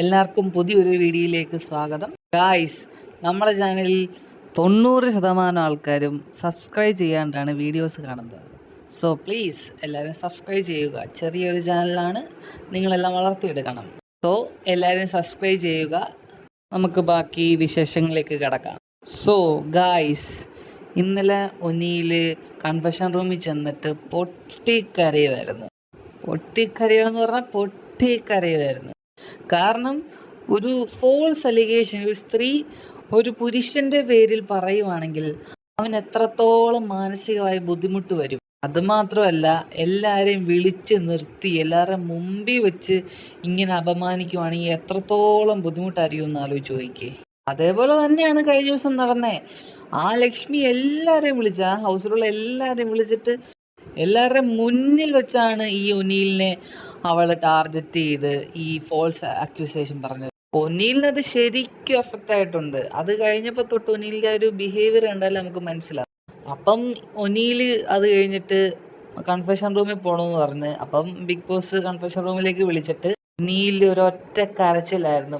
എല്ലാവർക്കും പുതിയൊരു വീഡിയോയിലേക്ക് സ്വാഗതം. ഗായ്സ് നമ്മുടെ ചാനലിൽ തൊണ്ണൂറ് ശതമാനം ആൾക്കാരും സബ്സ്ക്രൈബ് ചെയ്യാണ്ടാണ് വീഡിയോസ് കാണുന്നത്. സോ പ്ലീസ് എല്ലാവരും സബ്സ്ക്രൈബ് ചെയ്യുക. ചെറിയൊരു ചാനലാണ് നിങ്ങളെല്ലാം വളർത്തിയെടുക്കണം. സോ എല്ലാവരും സബ്സ്ക്രൈബ് ചെയ്യുക. നമുക്ക് ബാക്കി വിശേഷങ്ങളിലേക്ക് കിടക്കാം. സോ ഗായ്സ് ഇന്നലെ ഒന്നിയിൽ കൺഫഷൻ റൂമിൽ ചെന്നിട്ട് പൊട്ടിക്കരയുമായിരുന്നു. പൊട്ടിക്കരയുമെന്ന് പറഞ്ഞാൽ പൊട്ടിക്കരയുമായിരുന്നു. കാരണം ഒരു ഫോൾസ് അലിഗേഷൻ ഒരു സ്ത്രീ ഒരു പുരുഷന്റെ പേരിൽ പറയുവാണെങ്കിൽ അവൻ എത്രത്തോളം മാനസികമായി ബുദ്ധിമുട്ട് വരും. അതുമാത്രമല്ല എല്ലാവരെയും വിളിച്ച് നിർത്തി എല്ലാവരുടെയും മുമ്പിൽ വെച്ച് ഇങ്ങനെ അപമാനിക്കുവാണെങ്കിൽ എത്രത്തോളം ബുദ്ധിമുട്ടായിരിക്കും എന്ന് ആലോചിച്ച് ചോദിക്കേ അതേപോലെ തന്നെയാണ് കഴിഞ്ഞ ദിവസം നടന്നേ. ആ ലക്ഷ്മി എല്ലാവരെയും വിളിച്ച ആ ഹൗസിലുള്ള എല്ലാവരെയും വിളിച്ചിട്ട് എല്ലാവരുടെയും മുന്നിൽ വെച്ചാണ് ഈ ഒനീലിനെ അവൾ ടാർഗറ്റ് ചെയ്ത് ഈ ഫോൾസ് അക്യൂസേഷൻ പറഞ്ഞത്. അത് ശരിക്കും എഫക്റ്റ് ആയിട്ടുണ്ട്. അത് കഴിഞ്ഞപ്പോൾ തൊട്ട് ഒനീലിന്റെ ഒരു ബിഹേവിയർ കണ്ടാൽ നമുക്ക് മനസ്സിലാവും. അപ്പം ഒനീൽ അത് കഴിഞ്ഞിട്ട് കൺഫെഷൻ റൂമിൽ പോകണമെന്ന് പറഞ്ഞ് അപ്പം ബിഗ് ബോസ് കൺഫെഷൻ റൂമിലേക്ക് വിളിച്ചിട്ട് ഒനിയിലെ ഒരു ഒറ്റ കരച്ചിലായിരുന്നു.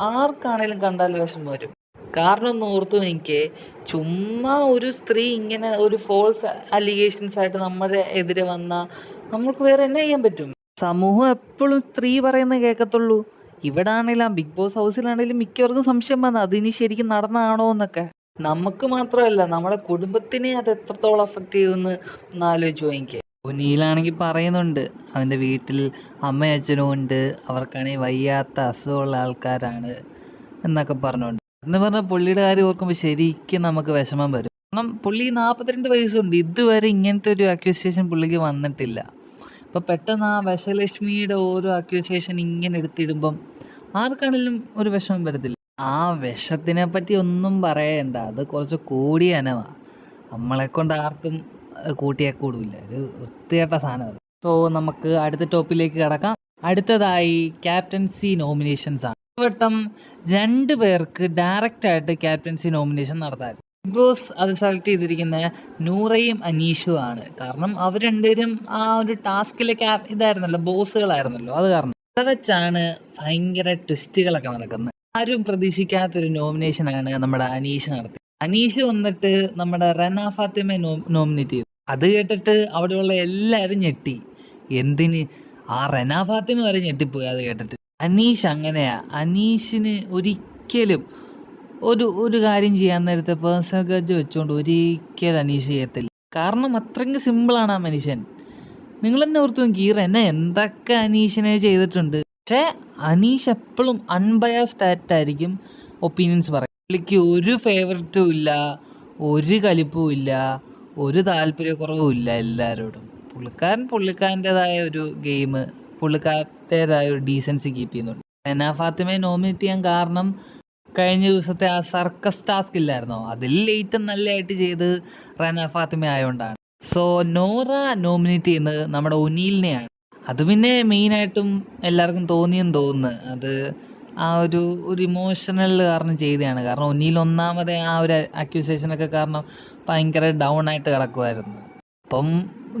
ആർക്കാണേലും കണ്ടാൽ വിഷമം വരും. കാരണം ഒന്ന് ഓർത്തു എനിക്ക് ചുമ്മാ ഒരു സ്ത്രീ ഇങ്ങനെ ഒരു ഫോൾസ് അലിഗേഷൻസ് ആയിട്ട് നമ്മുടെ എതിരെ വന്നാൽ നമ്മൾക്ക് വേറെ എന്നാ ചെയ്യാൻ പറ്റും? സമൂഹം എപ്പോഴും സ്ത്രീ പറയുന്നത് കേൾക്കത്തുള്ളൂ ഇവിടെ ആണെങ്കിലും ബിഗ് ബോസ് ഹൗസിലാണെങ്കിലും മിക്കവർക്കും സംശയം വന്നത് അതിനി ശരിക്കും നടന്നാണോ എന്നൊക്കെ. നമുക്ക് മാത്രമല്ല നമ്മുടെ കുടുംബത്തിനെ അത് എത്രത്തോളം അഫക്റ്റ് ചെയ്യുമെന്ന് ഒന്ന് ആലോചിച്ച് നോക്കിക്കേ. ഒനീലാണെങ്കിൽ പറയുന്നുണ്ട് അവന്റെ വീട്ടിൽ അമ്മയും അച്ഛനും ഉണ്ട് അവർക്കാണെങ്കിൽ വയ്യാത്ത അസുഖമുള്ള ആൾക്കാരാണ് എന്നൊക്കെ പറഞ്ഞുകൊണ്ട്. എന്ന് പറഞ്ഞാൽ പുള്ളിയുടെ കാര്യം ഓർക്കുമ്പോൾ ശരിക്കും നമുക്ക് വിഷമം വരും. കാരണം പുള്ളി നാൽപ്പത്തിരണ്ട് വയസ്സുണ്ട് ഇതുവരെ ഇങ്ങനത്തെ ഒരു അക്യൂസിയേഷൻ പുള്ളിക്ക് വന്നിട്ടില്ല. അപ്പോൾ പെട്ടെന്ന് ആ വിഷലക്ഷ്മിയുടെ ഓരോ അക്യൂസിയേഷൻ ഇങ്ങനെ എടുത്തിടുമ്പം ആർക്കാണെങ്കിലും ഒരു വിഷമം വരത്തില്ല. ആ വിഷത്തിനെ പറ്റി ഒന്നും പറയണ്ട. അത് കുറച്ച് കൂടിയ അനവ. നമ്മളെ കൊണ്ട് ആർക്കും കൂട്ടിയാൽ കൂടില്ല. ഒരു വൃത്തികെട്ട സാധനം സോ നമുക്ക് അടുത്ത ടോപ്പിലേക്ക് കിടക്കാം. അടുത്തതായി ക്യാപ്റ്റൻസി നോമിനേഷൻസ് ആണ്. വട്ടം രണ്ട് പേർക്ക് ഡയറക്റ്റായിട്ട് ക്യാപ്റ്റൻസി നോമിനേഷൻ നടത്താൻ. ബിഗ് ബോസ് അത് സെലക്ട് ചെയ്തിരിക്കുന്ന നൂറയും അനീഷും ആണ്. കാരണം അവർ രണ്ടുപേരും ആ ഒരു ടാസ്കിലെ ക്യാപ് ഇതായിരുന്നല്ലോ ബോസുകളായിരുന്നല്ലോ. അത് കാരണം അവിടെ വെച്ചാണ് ഭയങ്കര ട്വിസ്റ്റുകളൊക്കെ നടക്കുന്നത്. ആരും പ്രതീക്ഷിക്കാത്തൊരു നോമിനേഷനാണ് നമ്മുടെ അനീഷ് നടത്തിയത്. അനീഷ് വന്നിട്ട് നമ്മുടെ റന ഫാത്തിമയെ നോ നോമിനേറ്റ് ചെയ്തു. അത് കേട്ടിട്ട് അവിടെയുള്ള എല്ലാവരും ഞെട്ടി. എന്തിന്? ആ റന ഫാത്തിമ വരെ ഞെട്ടിപ്പോയി അത് കേട്ടിട്ട്. അനീഷ് അങ്ങനെയാ. അനീഷിന് ഒരിക്കലും ഒരു ഒരു കാര്യം ചെയ്യാൻ നേരത്തെ പേഴ്സണൽ ഗജ് വെച്ചുകൊണ്ട് ഒരിക്കലും അനീഷ് ചെയ്യത്തില്ല. കാരണം അത്രയ്ക്ക് സിമ്പിളാണ് ആ മനുഷ്യൻ. നിങ്ങൾ തന്നെ ഓർത്തു നോക്കി റെന എന്തൊക്കെ അനീഷിനെ ചെയ്തിട്ടുണ്ട്. പക്ഷേ അനീഷ് എപ്പോഴും അൺബയാസ്ഡ് ആയിട്ടായിരിക്കും ഒപ്പീനിയൻസ് പറയും. പുള്ളിക്ക് ഒരു ഫേവററ്റും ഇല്ല ഒരു കലിപ്പും ഇല്ല ഒരു താല്പര്യക്കുറവും ഇല്ല എല്ലാവരോടും. പുള്ളിക്കാരൻ പുള്ളിക്കാരന്റെതായ ഒരു ഗെയിം പുള്ളിക്കാരന്റെതായ ഒരു ഡീസൻസി കീപ്പ് ചെയ്യുന്നുണ്ട്. എന്നാ ഫാത്തിമയെ നോമിനേറ്റ് ചെയ്യാൻ കാരണം കഴിഞ്ഞ ദിവസത്തെ ആ സർക്കസ് ടാസ്ക് ഇല്ലായിരുന്നോ? അതിൽ ഏറ്റവും നല്ലതായിട്ട് ചെയ്ത് റാന ഫാത്തിമ ആയതുകൊണ്ടാണ് സോ നോറ നോമിനേറ്റ് ചെയ്യുന്നത് നമ്മുടെ ഒനീലിനെയാണ്. അത് പിന്നെ മെയിനായിട്ടും എല്ലാവർക്കും തോന്നിയെന്ന് തോന്നുന്നു. അത് ആ ഒരു ഒരു ഇമോഷണൽ കാരണം ചെയ്തതാണ്. കാരണം ഒന്നിയിൽ ഒന്നാമത് ആ ഒരു അക്യൂസേഷനൊക്കെ കാരണം ഭയങ്കര ഡൗൺ ആയിട്ട് കിടക്കുമായിരുന്നു അപ്പം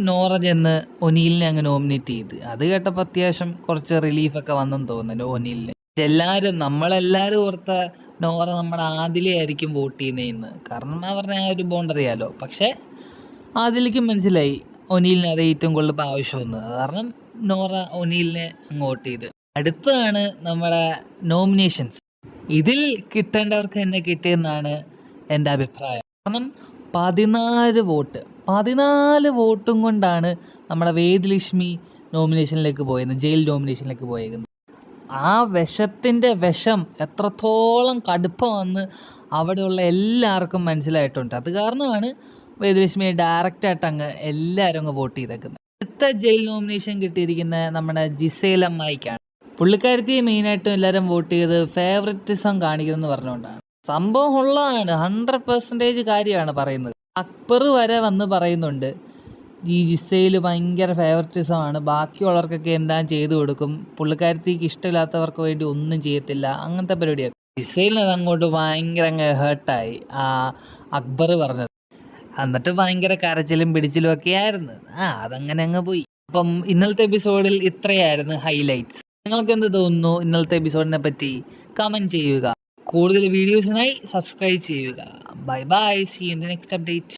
നോറ ചെന്ന് ഒനീലിനെ അങ്ങ് നോമിനേറ്റ് ചെയ്ത്. അത് കേട്ടപ്പോൾ അത്യാവശ്യം കുറച്ച് റിലീഫൊക്കെ വന്നെന്ന് തോന്നുന്നു ഒനീലിന്. എല്ലാവരും നമ്മളെല്ലാവരും ഓർത്ത നോറ നമ്മുടെ ആദിലയായിരിക്കും വോട്ട് ചെയ്യുന്നതെന്ന് കാരണം അവരുടെ ആ ഒരു ബോണ്ട് അറിയാലോ പക്ഷേ ആദിലേക്ക് മനസ്സിലായി ഒനീലിന് അത് ഏറ്റവും കൂടുതൽ ആവശ്യമെന്ന്. കാരണം നോറ ഒനീലിനെ അങ്ങ് വോട്ട് ചെയ്ത്. അടുത്തതാണ് നമ്മുടെ നോമിനേഷൻസ് ഇതിൽ കിട്ടേണ്ടവർക്ക് തന്നെ കിട്ടിയെന്നാണ് എന്റെ അഭിപ്രായം. കാരണം പതിനാല് വോട്ട് പതിനാല് വോട്ടും കൊണ്ടാണ് നമ്മുടെ വേദലക്ഷ്മി നോമിനേഷനിലേക്ക് പോയത് ജയിൽ നോമിനേഷനിലേക്ക് പോയേക്കുന്നത്. ആ വിഷത്തിന്റെ വിഷം എത്രത്തോളം കടുപ്പമെന്ന് അവിടെയുള്ള എല്ലാവർക്കും മനസ്സിലായിട്ടുണ്ട്. അത് കാരണമാണ് വേദലക്ഷ്മിയെ ഡയറക്റ്റായിട്ട് അങ്ങ് എല്ലാവരും അങ്ങ് വോട്ട് ചെയ്തേക്കുന്നത്. അടുത്ത ജയിൽ നോമിനേഷൻ കിട്ടിയിരിക്കുന്ന നമ്മുടെ ജിസേലമ്മയ്ക്കാണ് പുള്ളിക്കാരത്തി മെയിനായിട്ടും എല്ലാവരും വോട്ട് ചെയ്ത് ഫേവററ്റിസം കാണിക്കുന്നതെന്ന് പറഞ്ഞുകൊണ്ടാണ്. സംഭവം ഉള്ളതാണ് ഹൺഡ്രഡ് പെർസെന്റേജ് കാര്യമാണ് പറയുന്നത്. അക്ബർ വരെ വന്ന് പറയുന്നുണ്ട് ഈ ജിസയിൽ ഭയങ്കര ഫേവററ്റിസമാണ് ബാക്കിയുള്ളവർക്കൊക്കെ എന്താ ചെയ്തു കൊടുക്കും? പുള്ളിക്കാരത്തേക്ക് ഇഷ്ടമില്ലാത്തവർക്ക് വേണ്ടി ഒന്നും ചെയ്യത്തില്ല. അങ്ങനത്തെ പരിപാടിയൊക്കെ ജിസയിൽ നിന്ന് അങ്ങോട്ട് ഭയങ്കര ഹേർട്ടായി ആ അക്ബർ പറഞ്ഞത്. എന്നിട്ട് ഭയങ്കര കരച്ചിലും പിടിച്ചിലും ഒക്കെ ആയിരുന്നു. ആ അതങ്ങനെ അങ്ങ് പോയി. അപ്പം ഇന്നലത്തെ എപ്പിസോഡിൽ ഇത്രയായിരുന്നു ഹൈലൈറ്റ്സ് നിങ്ങൾക്ക് എന്ത് തോന്നുന്നു ഇന്നലത്തെ എപ്പിസോഡിനെ പറ്റി? കമന്റ് ചെയ്യുക. കൂടുതൽ വീഡിയോസിനായി സബ്സ്ക്രൈബ് ചെയ്യുക. Bye bye see in the next update